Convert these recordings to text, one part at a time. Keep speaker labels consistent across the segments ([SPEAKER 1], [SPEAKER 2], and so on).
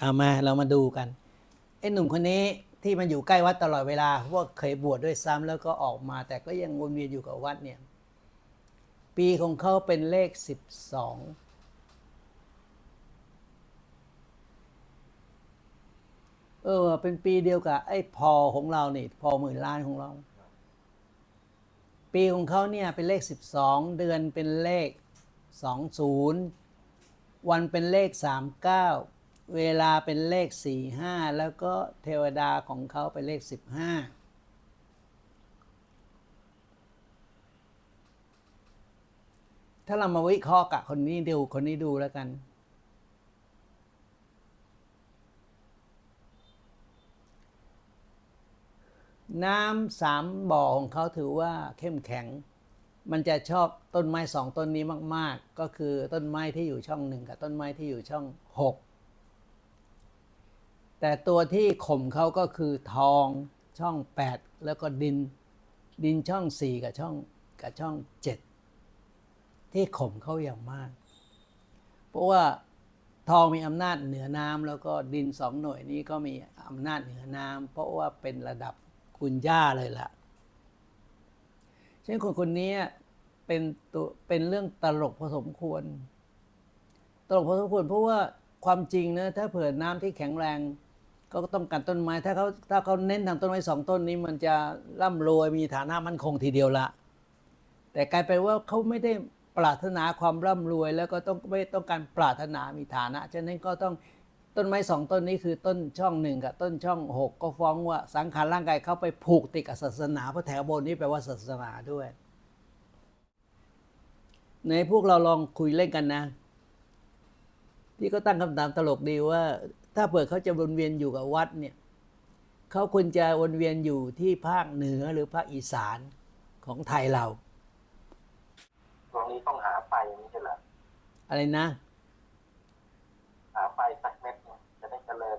[SPEAKER 1] เอามาเรามาดูกันไอ้หนุ่มคนนี้ที่มันอยู่ใกล้วัดตลอดเวลาพวกเคยบวชด้วยซ้ำแล้วก็ออกมา แต่ก็ยังวนเวียนอยู่กับวัดเนี่ย ปีของเขาเป็นเลขสิบสองเออ เป็นปีเดียวกับ ไอ้พอของเรานี่ พอหมื่นล้านของเรา ปีของเขาเนี่ยเป็นเลขสิบสองเดือนเป็นเลขสองศูนย์วันเป็นเลขสามเก้า เวลาเป็นเลขสี่ห้าแล้วก็เทวดาของเขาเป็นเลขสิบห้าถ้าเรามาวิเคราะห์กับคนนี้ดูคนนี้ดูแล้วกัน น้ำสามบ่อของเขาถือว่าเข้มแข็ง มันจะชอบต้นไม้สองต้นนี้มาก ๆ ก็คือต้นไม้ที่อยู่ช่องหนึ่งกับต้นไม้ที่อยู่ช่องหก แต่ตัวที่ข่มเขาก็คือทองช่องแปดแล้วก็ดิน ดินช่องสี่กับช่องกับช่องเจ็ดที่ข่มเขาอย่างมาก เพราะว่าทองมีอำนาจเหนือน้ำแล้วก็ดินสองหน่วยนี้ก็มีอำนาจเหนือน้ำเพราะว่าเป็นระดับคุณย่าเลยล่ะเช่นคนคนนี้เป็นตัวเป็นเรื่องตลกพอสมควร ตลกพอสมควรเพราะว่าความจริงนะถ้าเผื่อน้ำที่แข็งแรง ก็ต้องการต้นไม้ถ้าเขาถ้าเขาเน้นทางต้นไม้สองต้นนี้มันจะร่ำรวยมีฐานะมั่นคงทีเดียวละ แต่กลายเป็นว่าเขาไม่ได้ปรารถนาความร่ำรวย แล้วก็ต้องไม่ต้องการปรารถนามีฐานะฉะนั้นก็ต้องต้นไม้สองต้นนี้คือต้นช่องหนึ่งกับต้นช่องหกก็ฟ้องว่าสังขารร่างกายเขาไปผูกติดกับศาสนาเพราะแถวบนนี้แปลว่าศาสนาด้วย ในพวกเราลองคุยเล่นกันนะ ที่ก็ตั้งคำถามตลกดีว่า ถ้าเผื่อเขาจะวนเวียนอยู่กับวัดเนี่ยเขาควรจะวนเวียนอยู่ที่ภาคเหนือหรือภาคอีสานของไทยเรา
[SPEAKER 2] ตรงนี้ต้องหาไฟไม่ใช่เหรอ
[SPEAKER 1] อะไรนะ
[SPEAKER 2] หาไฟสักเม็ดเนี่ยจะได้เจริญ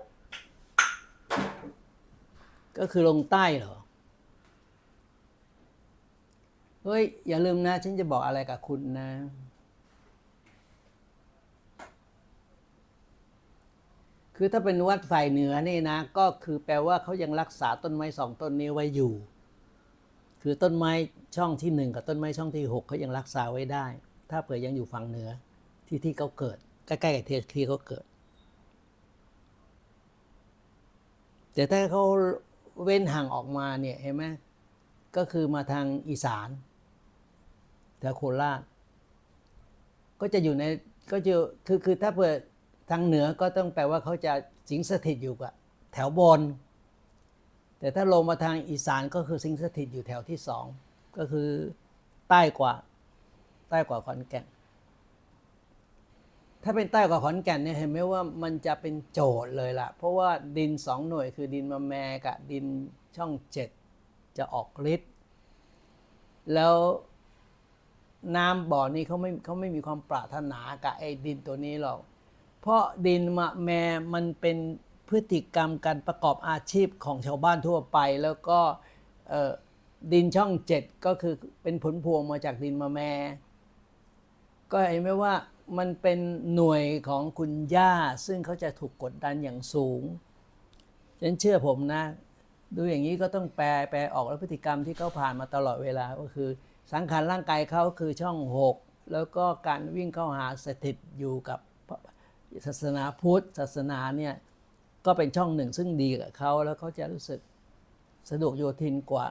[SPEAKER 1] ก็คือลงใต้เหรอเฮ้ย อย่าลืมนะ ฉันจะบอกอะไรกับคุณนะ คือถ้าเป็นวัดฝ่ายเหนือนี่นะ ก็คือแปลว่าเขายังรักษาต้นไม้สองต้นนี้ไว้อยู่ คือต้นไม้ช่องที่หนึ่งกับต้นไม้ช่องที่หกเขายังรักษาไว้ได้ ถ้าเผื่อยังอยู่ฝั่งเหนือที่ที่เขาเกิด ใกล้ๆกับที่ที่เขาเกิด แต่ถ้าเขาเว้นห่างออกมาเนี่ยเห็นไหมก็คือมาทางอีสานแถวโคราชก็จะอยู่ในก็จะคือคือถ้าเปิด ทางเหนือก็ต้องแปลว่าเขาจะสิงสถิตอยู่กับแถวบน แต่ถ้าลงมาทางอีสานก็คือสิงสถิตอยู่แถวที่สองก็คือใต้กว่าใต้กว่าขอนแก่น ถ้าเป็นใต้กว่าขอนแก่นเนี่ยเห็นไหมว่ามันจะเป็นโจทย์เลยล่ะ เพราะว่าดินสองหน่วยคือดินมะแมกับดินช่องเจ็ดจะออกฤทธิ์แล้วน้ำบ่อนี้เขาไม่เขาไม่มีความปรารถนากับไอ้ดินตัวนี้หรอก เพราะดินมะแมมันเป็นพฤติกรรมการประกอบอาชีพของชาวบ้านทั่วไป แล้วก็ดินช่องเจ็ดก็คือเป็นผลพวงมาจากดินมะแม ก็เห็นไหมว่ามันเป็นหน่วยของคุณย่า ซึ่งเขาจะถูกกดดันอย่างสูงฉันเชื่อผมนะ ดูอย่างนี้ก็ต้องแปลแปลออกแล้วพฤติกรรมที่เขาผ่านมาตลอดเวลาก็คือ สังขารร่างกายเขาคือช่องหกแล้วก็การวิ่งเข้าหาสถิตอยู่กับ ศาสนาพุทธศาสนาเนี่ยก็เป็นช่องหนึ่งซึ่งดีกับเขาแล้วเขาจะรู้สึกสะดวกโยทินกว่า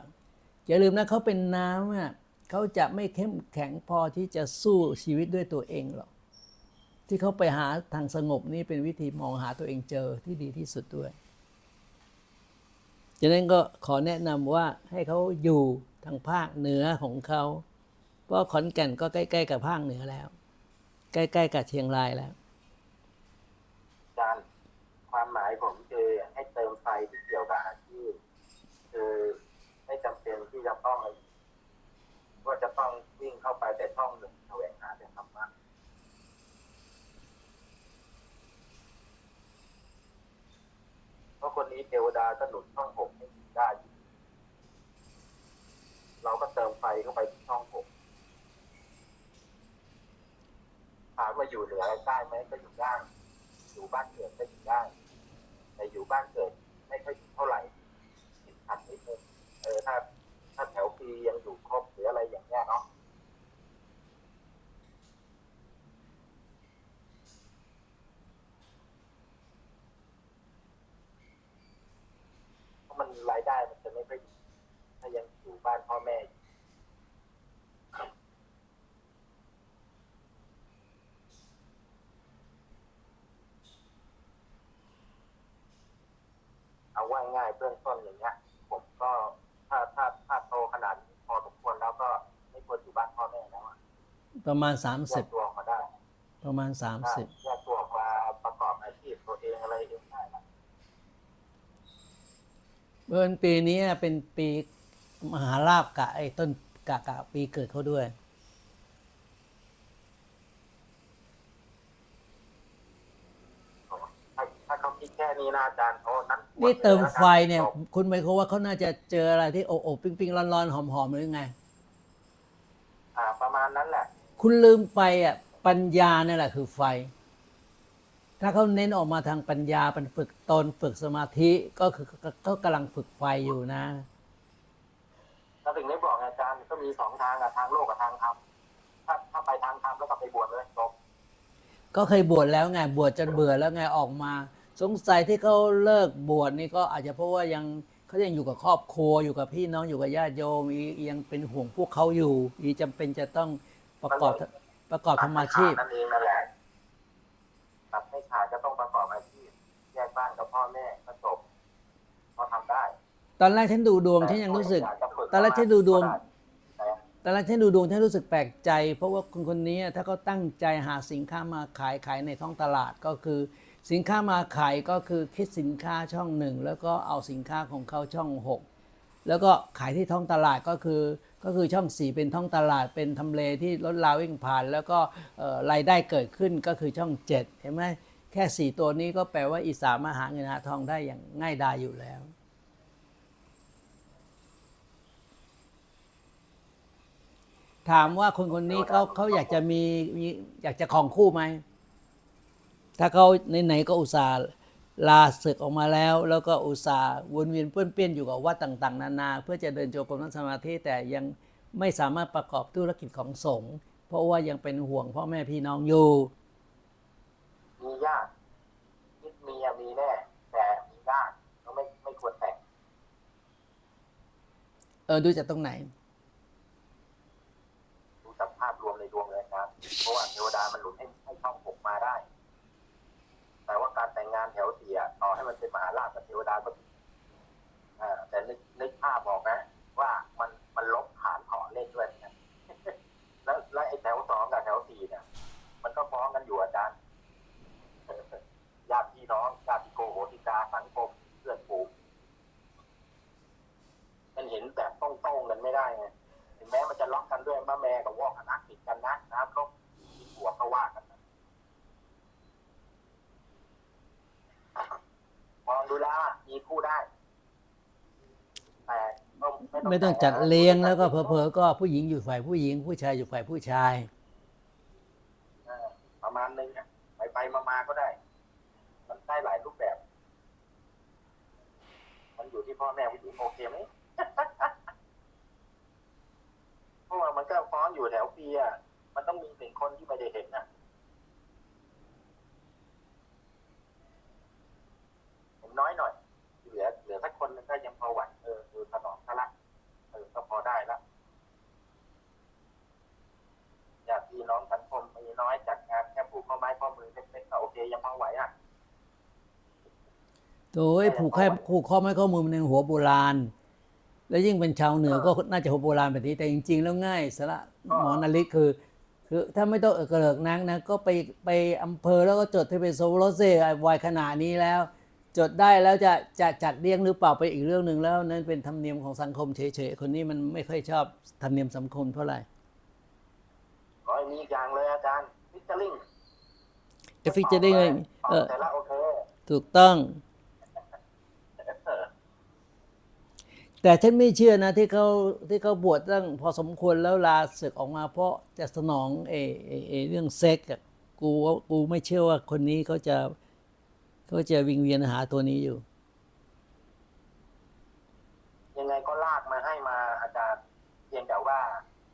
[SPEAKER 1] อย่าลืมนะเขาเป็นน้ำอะเขาจะไม่เข้มแข็งพอที่จะสู้ชีวิตด้วยตัวเองหรอกที่เขาไปหาทางสงบนี่เป็นวิธีมองหาตัวเองเจอที่ดีที่สุดด้วยฉะนั้นก็ขอแนะนำว่าให้เขาอยู่ทางภาคเหนือของเขาเพราะขอนแก่นก็ใกล้ ๆ กับภาคเหนือแล้ว ใกล้ ๆ กับเชียงรายแล้ว
[SPEAKER 2] อาจารย์ความหมายผมคือให้เติมไฟที่เกี่ยวกับอาชีพคือไม่จำเป็นที่จะต้องว่าจะต้องวิ่งเข้าไปแต่ช่องหนึ่งแสวงหาแต่ธรรมะ เทวดาก็หนุนช่องหกให้อยู่ได้ เราก็เติมไฟเข้าไปที่ช่องหกถามว่าอยู่เหนืออะได้ไหมก็อยู่ได้อยู่บ้านเกิดก็อยู่ได้ แต่อยู่บ้านเกิดไม่ค่อยเท่าไหร่ติดขัดนิดนึงเออถ้าถ้าแถวปียังอยู่ครบหรืออะไรอย่างเงี้ยเนาะเพราะมันรายได้มันจะไม่ค่อยดีถ้ายังอยู่บ้านพ่อแม่อยู่เอาว่าง่ายเบื้องต้นอย่างเงี้ยผมก็ถ้าถ้าถ้าโตขนาดนี้พอสมควรแล้วก็ไม่ควรอยู่บ้านพ่อแม่แล้วอะ
[SPEAKER 1] ประมาณ
[SPEAKER 2] แยก
[SPEAKER 1] 30
[SPEAKER 2] ตัวออกมาได้
[SPEAKER 1] ประมาณ
[SPEAKER 2] ถ้า
[SPEAKER 1] 30
[SPEAKER 2] แยกตัวออกมาประกอบอาชีพตัวเองอะไรเองได้ละ
[SPEAKER 1] เบิร์นปีนี้เป็นปีมหาลาบกะไอ้ต้นกะกะปีเกิดเขาด้วย
[SPEAKER 2] ถ้าถ้าเขาคิดแค่นี้นะอาจารย์โอ้นั้น
[SPEAKER 1] นี่เติมไฟเนี่ย
[SPEAKER 2] จบ
[SPEAKER 1] คุณหมายความว่าเขาน่าจะเจออะไรที่อบอบปิ้งปิ้งร้อนๆหอมๆหรือไง
[SPEAKER 2] อ่า ประมาณนั้นแหละ
[SPEAKER 1] คุณลืมไปอะ ปัญญาเนี่ยแหละคือไฟ ถ้าเขาเน้นออกมาทางปัญญาเป็นฝึกตนฝึกสมาธิก็คือก็กำลังฝึกไฟอยู่นะ
[SPEAKER 2] ถ้าถึงได้บอกไงอาจารย์ก็มีสองทางอะทางโลกกับทางธรรมถ้าถ้าไปทางธรรมแล้วก็ไปบวชเลยจบ
[SPEAKER 1] ก็เคยบวชแล้วไงบวชจนเบื่อแล้วไงออกมา สงสัยที่เขาเลิกบวชนี่ก็อาจจะเพราะว่ายังเขายังอยู่กับครอบครัวอยู่กับพี่น้องอยู่กับญาติโยมอียังเป็นห่วงพวกเขาอยู่ อีจำเป็นจะต้องประกอบประกอบทำอาชีพ
[SPEAKER 2] ตัดไม่ขาดนั่นเองนั่นแหละตัดไม่ขาดก็ต้องประกอบอาชีพ แยกบ้านกับพ่อแม่ก็จบก็ทำได้
[SPEAKER 1] ตอนแรกฉันดูดวงฉันยังรู้สึก ตอนแรกฉันดูดวง
[SPEAKER 2] แต่
[SPEAKER 1] ตอนแรกฉันดูดวงฉันรู้สึกแปลกใจ เพราะว่าคนคนนี้ถ้าเขาตั้งใจหาสินค้ามาขายขายในท้องตลาดก็คือ สินค้ามาขายก็คือคิดสินค้าช่องหนึ่งแล้วก็เอาสินค้าของเขาช่องหกแล้วก็ขายที่ท้องตลาดก็คือก็คือช่องสี่เป็นท้องตลาดเป็นทำเลที่รถราววิ่งผ่าน แล้วก็เอ่อรายได้เกิดขึ้นก็คือช่องเจ็ดเห็นไหมแค่สี่ตัวนี้ก็แปลว่าอีสามารถหาเงินหาทองได้อย่างง่ายดายอยู่แล้ว ถามว่าคนคนนี้เขาเขาอยากจะมีมีอยากจะของคู่ไหม ถ้าเขาไหนๆก็อุตส่าห์ลาศึกออกมาแล้ว แล้วก็อุตส่าห์วนเวียนเปื้อนเปี้ยนอยู่กับวัดต่าง ๆ นานา เพื่อจะเดินโจงกรมนั่งสมาธิแต่ยังไม่สามารถประกอบธุรกิจของสงฆ์เพราะว่ายังเป็นห่วงพ่อแม่พี่น้องอยู่
[SPEAKER 2] มีญาติคิดมีอะมีแน่แต่มีญาติก็ไม่ไม่ควรแต่ง
[SPEAKER 1] เออดูจากตรงไหน
[SPEAKER 2] ดูจากภาพร วมในดวงเลยนเพราะว่าเทวดามันหลุดให้ให้ช่องหกมาได้ แต่ว่าการแต่งงานแถวเสียต่อให้มันเป็นมหาราชกับเทวดาก็ผิดอ่าแต่นึกนึกภาพบอกนะ ว่ามันมันลบฐานถอนเล่นด้วยนะ แล้วแล้วไอ้แถวสองกับแถวสี่เนี่ย มันก็ฟ้องกันอยู่อาจารย์ ญาติพี่น้องญาติโกโหติกาสังคมเพื่อนฝูงมันเห็นแบบต้องโต้งๆกันไม่ได้ไงถึงแม้มันจะล็อกกันด้วยมะแม่กับวอกคณะติดกันนะน้ำลบมีหัวก็ว่ากันนะมองดูแล้วอะมีคู่ได้ แต่ก็
[SPEAKER 1] ไม่ต้องจัดเลี้ยงแล้วก็เพอๆก็ผู้หญิงอยู่ฝ่ายผู้หญิง ผู้ชายอยู่ฝ่ายผู้ชาย
[SPEAKER 2] เออประมาณนึงอะไปไปมามาก็ได้ มันได้หลายรูปแบบ มันอยู่ที่พ่อแม่ผู้หญิงโอเคไหมเพราะว่ามันก็ฟ้องอยู่แถวปีอะมันต้องมีหนึ่งคนที่ไม่ได้เห็นน่ะผมน้อยหน่อยเหลือเหลือสักคนนึงก็ยังพอไหวเออเออถนอมซะละเออก็พอ ได้ละญาติพี่น้องสังคมมีน้อยจัดงานแค่ผูกข้อไม้ข้อมือเล็กๆก็โอเคยังพอไหวอะ
[SPEAKER 1] โดยผูกแค่ผูกข้อไม้ข้อมือมันในหัวโบราณ แล้วยิ่งเป็นชาวเหนือก็น่าจะหัวโบราณแบบนี้แต่จริง ๆ แล้วง่ายสละหมอนาลิกคือ คือถ้าไม่ต้องเออกระเลิกนักนะ ก็ไปไปอำเภอแล้วก็จดที่เป็นโซโลเซ่วัยขนาดนี้แล้ว จดได้แล้วจะจะจัดเลี้ยงหรือเปล่าไปอีกเรื่องหนึ่งแล้วนั่นเป็นธรรมเนียมของสังคมเฉยๆคนนี้มันไม่ค่อยชอบธรรมเนียมสังคมเท่าไหร่
[SPEAKER 2] ขอให้มีอีกอย่างเลยอาจารย์ฟิชเชอร์ลิง
[SPEAKER 1] เอฟฟิจะได้ไงเออ
[SPEAKER 2] แต่ละโอเค
[SPEAKER 1] ถูกต้อง แต่ฉันไม่เชื่อนะ ที่เขาที่เขาบวชตั้งพอสมควรแล้วลาศึกออกมา เพราะจะสนองเอเอเอเรื่องเซ็กอะกูว่ากูไม่เชื่อว่าคนนี้เขาจะ ก็จะวิงเวียนหาตัวนี้อยู่
[SPEAKER 2] ยังไงก็ลากมาให้มาอาจารย์เพียงแต่ว่า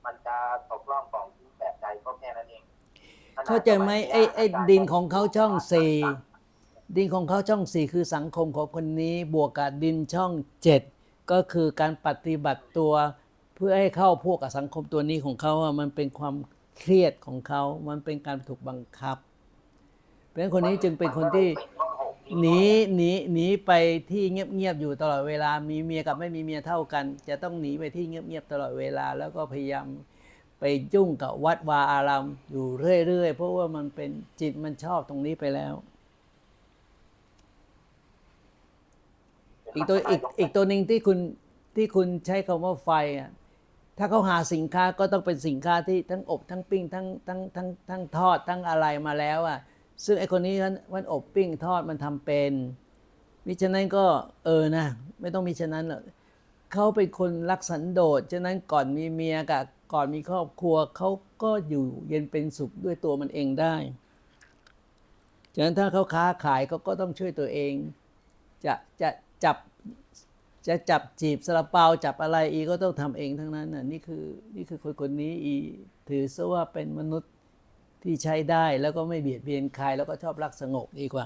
[SPEAKER 2] มันจะตกล่องของทิ้งแบบใดก็แค่นั้นเอง
[SPEAKER 1] เข้าใจไหมไอ้ไอ้ดินของเขาช่องสี่ดินของเขาช่องสี่คือสังคมของคนนี้บวกกับดินช่องเจ็ดก็คือการปฏิบัติตัว เพื่อให้เข้าพวกกับสังคมตัวนี้ของเขาอะมันเป็นความเครียดของเขา มันเป็นการถูกบังคับ เพราะฉะนั้นคนนี้จึงเป็นคนที่ หนีหนีหนีไปที่เงียบๆอยู่ตลอดเวลา มีเมียกับไม่มีเมียเท่ากัน จะต้องหนีไปที่เงียบๆตลอดเวลา แล้วก็พยายามไปยุ่งกับวัดวาอารามอยู่เรื่อยๆเพราะว่ามันเป็นจิตมันชอบตรงนี้ไปแล้ว อีกตัวอีกอีกตัวหนึ่งที่คุณที่คุณใช้คำว่าไฟอะถ้าเขาหาสินค้าก็ต้องเป็นสินค้าที่ทั้งอบทั้งปิ้งทั้งทั้งทั้งทั้งทอดทั้งอะไรมาแล้วอะ ซึ่งไอคนนี้มันมันอบปิ้งทอดมันทำเป็นมิฉะนั้นก็เออนะ ไม่ต้องมีฉะนั้นหรอกเขาเป็นคนรักสันโดษฉะนั้นก่อนมีเมียกับก่อนมีครอบครัวเขาก็อยู่เย็นเป็นสุขด้วยตัวมันเองได้ฉะนั้นถ้าเขาค้าขายเขาก็ต้องช่วยตัวเอง จะจะจับจะจับจีบสลาเปาจับอะไรอีก็ต้องทำเองทั้งนั้นน่ะนี่คือนี่คือคนคนนี้อีถือซะว่าเป็นมนุษย์ ที่ใช้ได้แล้วก็ไม่เบียดเบียนใครแล้วก็ชอบรักสงบดีกว่า